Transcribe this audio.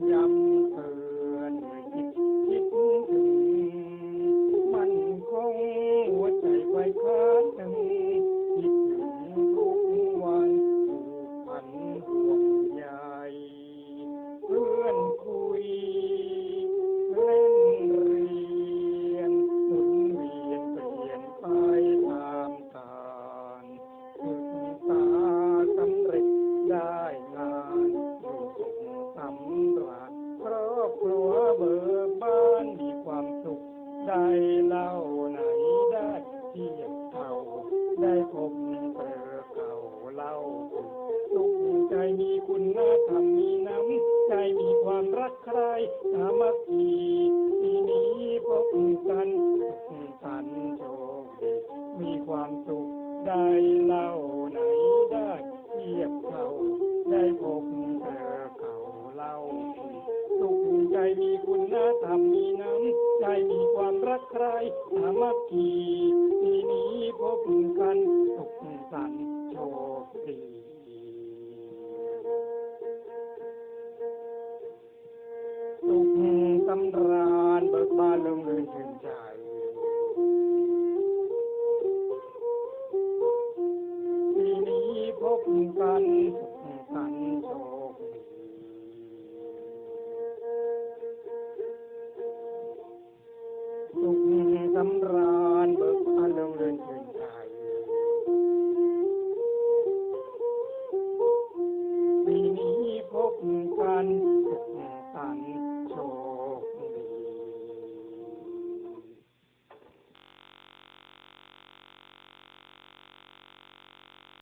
Yeah. เล่าไหนได้เที่ยบเท่าได้พบเจอเก่าเล่าสุขใจมีคุณน่าทำมีน้ำใจมีความรักใครสามัคคีที่นี้พบกันสันโชคมีความสุขได้เล่าไหนได้เทียบเท่า ใครสามัคคีทีนี้พบกันสุขสันต์โชคดีสุขสำราญเบิกบานลงเงินถึงใจทีนี้พบกัน สำราญเบิกบานเรื่องเงิน